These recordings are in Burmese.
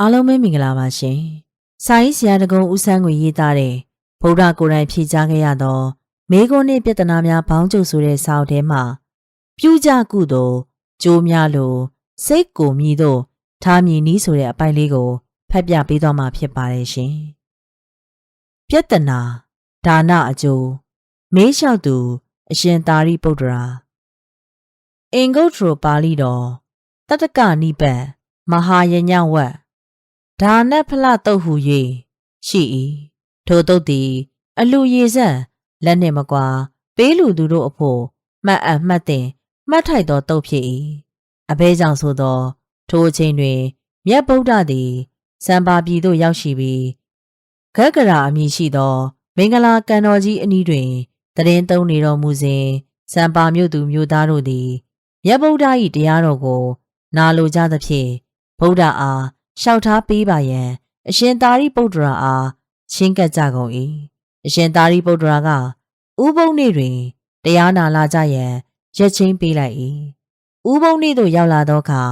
အားလုံးပဲမင်္ဂလာပါရှင်။စာရေးဆရာတကုံဦးဆန်းကိုရေးသားတဲ့ဗုဒ္ဓကိုယ်တိုင်ဖြေကြားခဲ့ရသောမေခွန်းနှင့်ပြဿနာများဘောင်းကျုပ်ဆိုတဲ့စာအုပ်ထဲမှာပြုကြကုသိုလ်ကြိုးများလိုစိတ်ကိုမြည်သောထားမြည်နီးဆိုတဲ့အပိုင်လေးကိုဖတ်ပြပေးသွားမှာဖြစ်ပါတယ်ရှင်။ပြဿနာဒါနအကျိုးမေးလျှောက်သူအရှင်သာရိပုတ္တရာအင်္ဂုတ္တရပါဠိတော်တတ္တကနိပတ်မဟာယညဝတ် ဒါနဖလတုတ်ဟု၍ရှိ၏ထိုတုတ်သည် အလူရည်ဆက်လက်နှင့်မကွာ ပေးလူသူတို့အဖို့မှတ်အပ်မှတ်တင်မှတ်ထိုက်သောတုတ်ဖြစ်၏အဘဲကြောင့်ဆိုသော ထိုအချိန်တွင် မြတ်ဗုဒ္ဓသည်စံပါပြည်သို့ရောက်ရှိပြီးဂဂရာအမည်ရှိသော မင်္ဂလာကံတော်ကြီးအနီးတွင်တရင်သုံးနေတော်မူစဉ်စံပါမြို့သူမြို့သားတို့သည်မြတ်ဗုဒ္ဓ၏တရားတော်ကို နာလိုကြသဖြင့်ဗုဒ္ဓအား လျှောက်ထားပေးပါရန် အရှင်သာရိပုတ္တရာအားချင်းကပ်ကြကုန်၏အရှင်သာရိပုတ္တရာကဥပုံနေ့တွင်တရားနာလာကြရန်ရက်ချင်းပေးလိုက်၏ဥပုံနေ့သို့ရောက်လာသောအခါ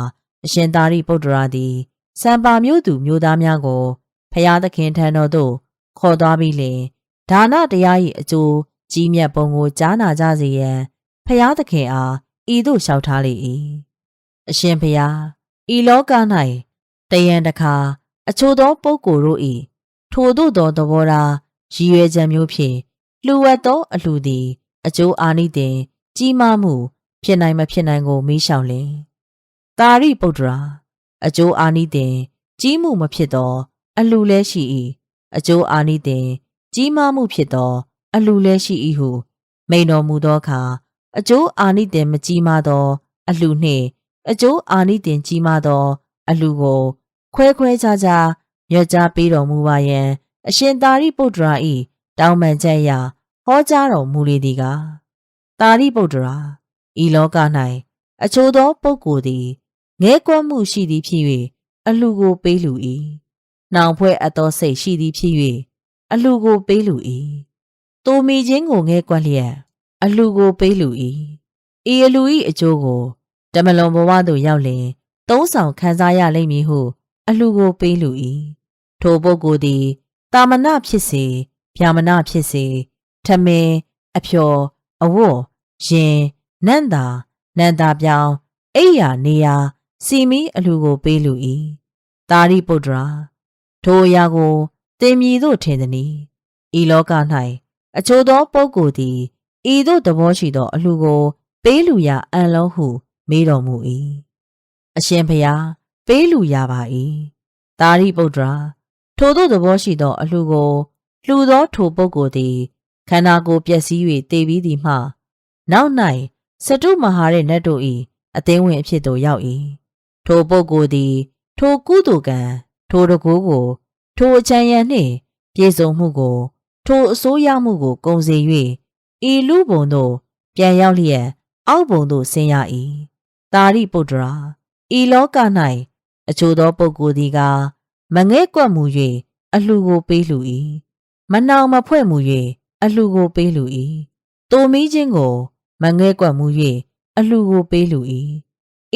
အရှင်သာရိပုတ္တရာသည်စံပါမျိုးသူမျိုးသားများကိုဖျားသခင်ထံတော်သို့ခေါ်သွားပြီးလင်ဒါနတရား၏အကျိုးကြီးမြတ်ပုံကိုကြားနာကြစေရန်ဖျားသခင်အားဤသို့လျှောက်ထားလေ၏အရှင်ဖျားဤလောက၌ တယံတခါအချို့သောပုဂ္ဂိုလ်တို့၏ထိုသို့သောသဘောထားရည်ရွယ်ချက်မျိုးဖြင့်လှူဝတ်သောအလှူသည် အကျိုးအာနိသင်ကြီးမားမှု ဖြစ်နိုင်မဖြစ်နိုင်ကိုမေးလျှောက်လင်တာရိပုတ္တရာအကျိုးအာနိသင်ကြီးမှုမဖြစ်သော အလှူလည်းရှိ၏အကျိုးအာနိသင်ကြီးမားမှုဖြစ်သော အလှူလည်းရှိ၏ဟုမိန်တော်မူသောအခါအကျိုးအာနိသင်မကြီးမားသော အလှူနှင့် အကျိုးအာနိသင်ကြီးမားသော အလှူကို ခွဲခွဲခြားခြားညွှန်ကြားပေးတော်မူပါယံအရှင်သာရိပုတ္တရာ၏တောင်းပန်ချက်အရဟောကြားတော်မူလေသည်ကသာရိပုတ္တရာဤလောက၌အချို့သောပုဂ္ဂိုလ်သည်ငဲကွက်မှုရှိသည်ဖြစ်၍အလှကိုပေးလူ၏နောင်ဖွဲ့အပ်သောစိတ်ရှိသည်ဖြစ်၍အလှကိုပေးလူ၏တိုမီချင်းကိုငဲကွက်လျက်အလှကိုပေးလူ၏ဤအလူ၏အကျိုးကိုတမလွန်ဘဝသို့ရောက်လင်သုံးဆောင်ခံစားရလိမ့်မည်ဟု အလှကိုပေးလူ၏ထိုပုဂ္ဂိုလ်သည်တာမဏဖြစ်စေဗျာမဏဖြစ်စေထမင်းအဖျော်အဝတ်ရင်နန့်တာနန္တာပြောင်းအိယာနေယာစီမီအလှကိုပေးလူ၏တာရိပုတ္တရာထိုအရာကိုတင်မြည်သို့ထင်သည်။ဤလောက၌အချို့သောပုဂ္ဂိုလ်သည်ဤသို့သဘောရှိသောအလှကို ပေးလူရာအံလုံးဟု မေးတော်မူ၏။အရှင်ဘုရား ပေးလူရပါ၏သာရိပုတ္တရာထိုသို့သဘောရှိသောအလှကိုလှူသောထိုပုဂ္ဂိုလ်သည်ခန္ဓာကိုယ်ပျက်စီး၍တည်ပြီးသည်မှနောက်၌စတုမဟာရဲ့နတ်တို့၏အသင်းဝင်အဖြစ်သို့ရောက်၏ထိုပုဂ္ဂိုလ်သည် ထိုကုသိုလ်ကံထိုတကူကို ထိုအချမ်းရံနှင့်ပြည့်စုံမှုကို ထိုအစိုးရမှုကိုကုံစေ၍ဤလူဘုံသို့ပြန်ရောက်လျက်အောက်ဘုံသို့ဆင်းရ၏သာရိပုတ္တရာဤလောက၌ အချို့သောပုဂ္ဂိုလ်သည်ကမငဲ့ကွက်မှု၍အလှကိုပေးလူ၏မနှောင်မဖွဲ့မှု၍အလှကိုပေးလူ၏တိုမီးခြင်းကိုမငဲ့ကွက်မှု၍အလှကိုပေးလူ၏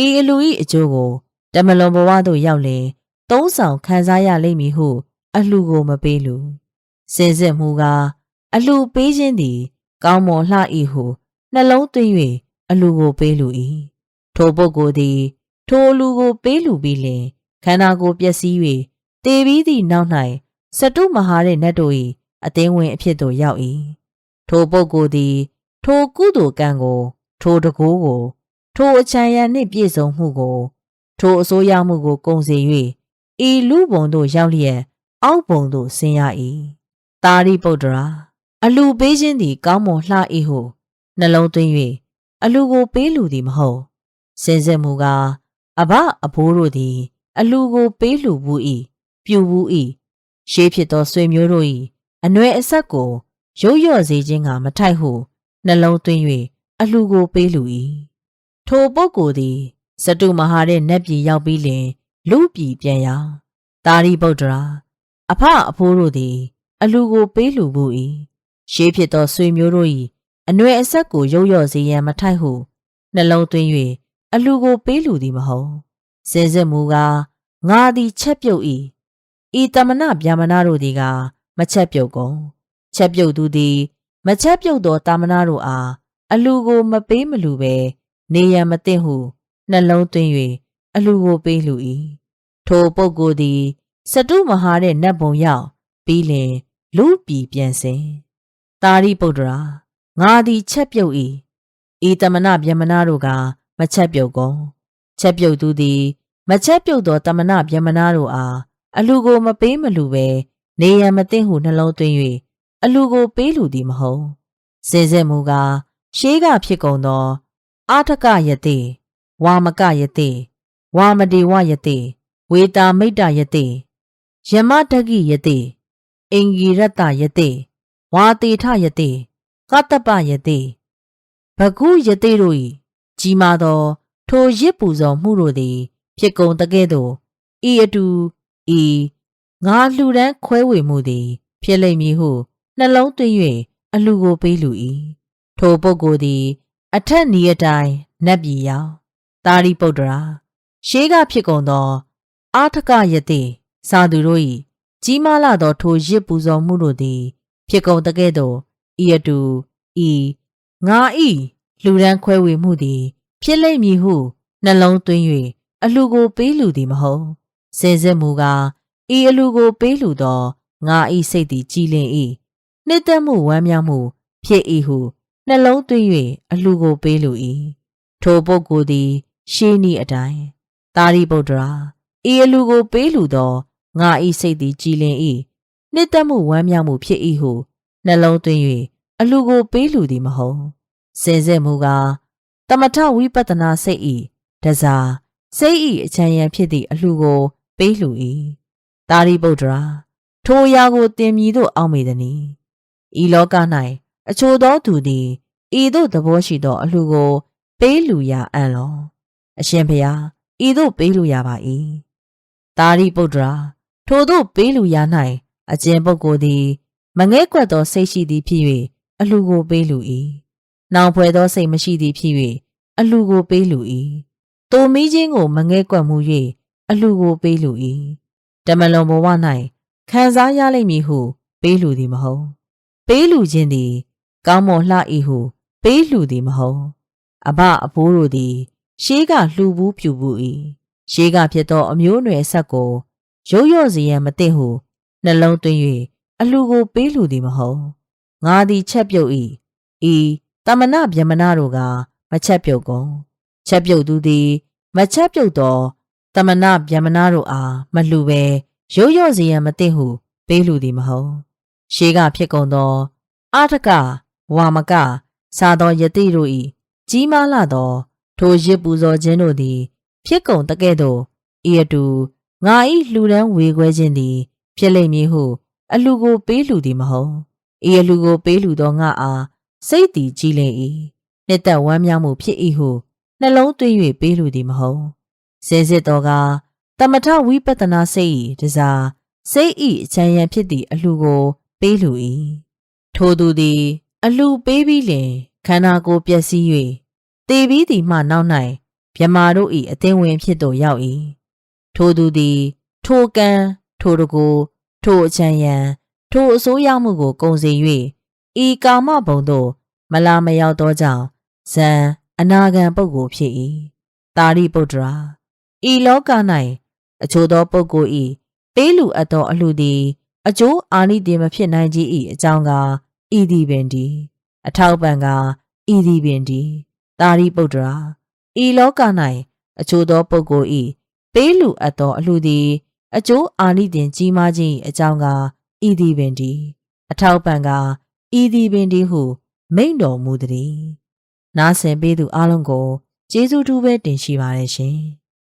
ဤအလူ၏အကျိုးကိုတမလွန်ဘဝသို့ရောက်လင်သုံးဆောင်ခံစားရလိမ့်မည်ဟုအလှကိုမပေးလူစင်စစ်မှုကအလှပေးခြင်းသည် ကောင်းမွန်လှ၏ဟုနှလုံးသွင်း၍အလှကိုပေးလူ၏ထိုပုဂ္ဂိုလ်သည် ထိုလူကိုပေးလူပြီးလင်ခန္ဓာကိုယ်ပျက်စီး၍တေပြီးသည့်နောက်၌စတုမဟာတဲ့နတ်တို့၏အသင်းဝင်အဖြစ်သို့ရောက်၏ထိုပုဂ္ဂိုလ်သည် ထိုကုသိုလ်ကံကို ထိုတကိုးကို ထိုအချမ်းရံနှင့်ပြည့်စုံမှုကို ထိုအစိုးရမှုကိုကုံစေ၍ဤလူဘုံသို့ရောက်လျက်အောက်ဘုံသို့ဆင်းရ၏တာရိပုတ္တရာအလူပေးခြင်းသည် ကောင်းမွန်လှ၏ဟုနှလုံးသွင်း၍အလူကိုပေးလူသည်မဟုတ်စင်စစ်မူကား အဘအဘိုးတို့သည် အလူကိုပေးလှူဘူး၏ပြူဘူး၏ရှေးဖြစ်သောဆွေမျိုးတို့၏အနွယ်အဆက်ကိုရုပ်ရော့စေခြင်းကမထိုက်ဟုနှလုံးသွင်း၍အလှကိုပေးလူ၏ထိုပုဂ္ဂိုလ်သည်စတုမဟာတဲ့နတ်ပြည်ရောက်ပြီးလင် လူပြည်ပြန်ရာတာရိပုတ္တရာအဖအဖိုးတို့သည် အလှကိုပေးလူဘူး၏ရှေးဖြစ်သောဆွေမျိုးတို့၏အနွယ်အဆက်ကိုရုပ်ရော့စေရန်မထိုက်ဟုနှလုံးသွင်း၍ အလှကိုပေးလူသည်မဟုတ်စင်စစ်မူကားငငါသည်ချက်ပြုတ်၏ဤတမနာဗျာမနာတို့သည်ကမချက်ပြုတ်ကုန်ချက်ပြုတ်သူသည်မချက်ပြုတ်သောတာမနာတို့အားအလူကိုမပေးမလူပဲနေရန်မသိဟုနှလုံးသွင်း၍အလူကိုပေးလူ၏ထိုပုဂ္ဂိုလ်သည်စတုမဟာတဲ့နတ်ဘုံရောက်ပြီးလင်လူပြည်ပြန်စဉ်တာရိပုတ္တရာငါသည်ချက်ပြုတ်၏ဤတမနာဗျမနာတို့က မချက်ပြုတ်ကုန်ချက်ပြုတ်သူသည်မချက်ပြုတ်သောတမနာဗျမနာတို့အားအလူကိုမပေးမလူပဲနေရန်မသိဟုနှလုံးသွင်း၍အလူကိုပေးလူသည်မဟုတ်စေစဲမူကားရှေးကဖြစ်ကုန်သောအာထကယတိဝါမကယတိဝါမတေဝယတိဝေတာမိတ်တယတိယမတကိယတိအင်ဂိရတယတိဝါတေထယတိကတ္တပယတိဘကုယတိတို့၏ ကြီးမားသော ထိုရစ်ပူဇော်မှုတို့သည် ဖြစ်ကုန်တကဲ့သို့ဤအတူဤငါလှူဒန်းခွဲဝေမှုသည် ဖြစ်လိမ့်မည်ဟုနှလုံးသွင်း၍အလှကိုပေးလူ၏ထိုပုဂ္ဂိုလ်သည် အထက်နီးအတိုင်းနတ်ပြည်ရောက်တာရိပုတ္တရာရှေးကဖြစ်ကုန်သော အာထကယတိစာသူတို့၏ကြီးမားလာသော ထိုရစ်ပူဇော်မှုတို့သည် ဖြစ်ကုန်တကဲ့သို့ဤအတူဤငါဤလူဒန်းခွဲဝေမှုသည် ဖြစ်လိမ့်မည်ဟုနှလုံးသွင်း၍အလှကိုပေးလူသည်မဟုတ်စင်စစ်မူကားဤအလူကိုပေးလူသောငါဤစိတ်သည်ကြည်လင်၏နှစ်သက်မှုဝမ်းမြောက်မှုဖြစ်၏ဟုနှလုံးသွင်း၍အလှကိုပေးလူ၏ထိုပုဂ္ဂိုလ်သည်ရှေးနီးအတိုင်းတာရိပုတ္တရာဤအလူကိုပေးလူသောငါဤစိတ်သည်ကြည်လင်၏နှစ်သက်မှုဝမ်းမြောက်မှုဖြစ်၏ဟုနှလုံးသွင်း၍အလူကိုပေးလူသည်မဟုတ်စင်စစ်မူကား တမထဝိပဿနာစိတ်၏တစားစိတ်၏အချမ်းရံဖြစ်သည့်အလှကို ပေးလူ၏တာရိပုတ္တရာထိုအရာကိုတင်မြည်သို့အောက်မေသည်။ဤလောက၌အချို့သောသူသည်ဤသို့သဘောရှိသောအလှကို ပေးလူရအံ့လောအရှင်ဖျားဤသို့ပေးလူရပါ၏။တာရိပုတ္တရာထိုသို့ပေးလူရ၌အကျဉ်ပုဂ္ဂိုလ်သည် မငဲ့ကွက်သောစိတ်ရှိသည်ဖြစ်၍အလှကိုပေးလူ၏။ နောင်ဖွယ်သောစိတ်မရှိသည်ဖြစ်၍အလှကိုပေးလူ၏။တိုမီးချင်းကိုမငဲ့ကွက်မှု၍အလှကိုပေးလူ၏တမလွန်ဘဝ၌ခံစားရလိမ့်မည်ဟုပေးလူသည်မဟုတ်ပေးလူခြင်းသည် ကောင်းမွန်လှ၏ဟုပေးလူသည်မဟုတ်အဘအဘိုးတို့သည်ရှေးကလှူဘူးပြူဘူး၏ရှေးကဖြစ်သော အမျိုးအနွယ်ဆက်ကိုရုပ်ရော့စီရန်မသိဟုနှလုံးသွင်း၍အလှကိုပေးလူသည်မဟုတ်ငါသည်ချက်ပြုတ်၏ဤ တမနာဗျမနာတို့ကမချက်ပြုတ်ကုန်ချက်ပြုတ်သူသည်မချက်ပြုတ်သောတမနာဗျမနာတို့အားမလှူပဲရုပ်ရော့စီရန်မသိဟုပေးလူသည်မဟုတ်ရှေးကဖြစ်ကုန်သောအာထကဝါမကစားသောယတိတို့၏ကြီးမားလာသော ထိုရစ်ပူဇော်ခြင်းတို့သည် ဖြစ်ကုန်တကဲ့သို့ဤအတူငါ၏လှူဒန်းဝေခွဲခြင်းသည် ဖြစ်လိမ့်မည်ဟု အလှကိုပေးလူသည်မဟုတ်ဤအလှကိုပေးလူသောငါအား စိတ်သည်ကြီးလင်၏နှစ်သက်ဝမ်းမြောက်မှုဖြစ်၏ဟုနှလုံးသွင်း၍ပေးလူသည်မဟုတ်စင်စစ်တော်ကတမထဝိပဿနာစိတ်၏တစားစိတ်၏အချမ်းရံဖြစ်သည့်အလှကို ပေးလူ၏ထိုသူသည် အလှပေးပြီးလင်ခန္ဓာကိုယ်ပျက်စီး၍တေပြီးသည်မှနောက်၌မြမာတို့၏အသင်းဝင်ဖြစ်သို့ရောက်၏ထိုသူသည် ထိုကံထိုတကူထိုအချမ်းရံထိုအစိုးရမှုကို ကုံစေ၍ ဤကာမဘုံသို့မလာမရောက်သောကြောင့်ဇံအနာဂံပုဂ္ဂိုလ်ဖြစ်၏တာရိပုတ္တရာဤလောက၌အချို့သောပုဂ္ဂိုလ်ဤပေးလူအပ်သောအလှသည် အကျိုးအာနိသင်မဖြစ်နိုင်ကြီး၏အကြောင်းကဤသည်ပင်ဒီအထောက်ပံကဤသည်ပင်ဒီတာရိပုတ္တရာဤလောက၌အချို့သောပုဂ္ဂိုလ်ဤပေးလူအပ်သောအလှသည် အကျိုးအာနိသင်ကြီးမားခြင်းအကြောင်းကဤသည်ပင်ဒီအထောက်ပံက ဤသည်ပင်ဒီဟုမိန့်တော်မူသည်နားဆင်ပေးသူအလုံးကိုကျေးဇူးတူပဲတင်ရှိပါတယ်ရှင်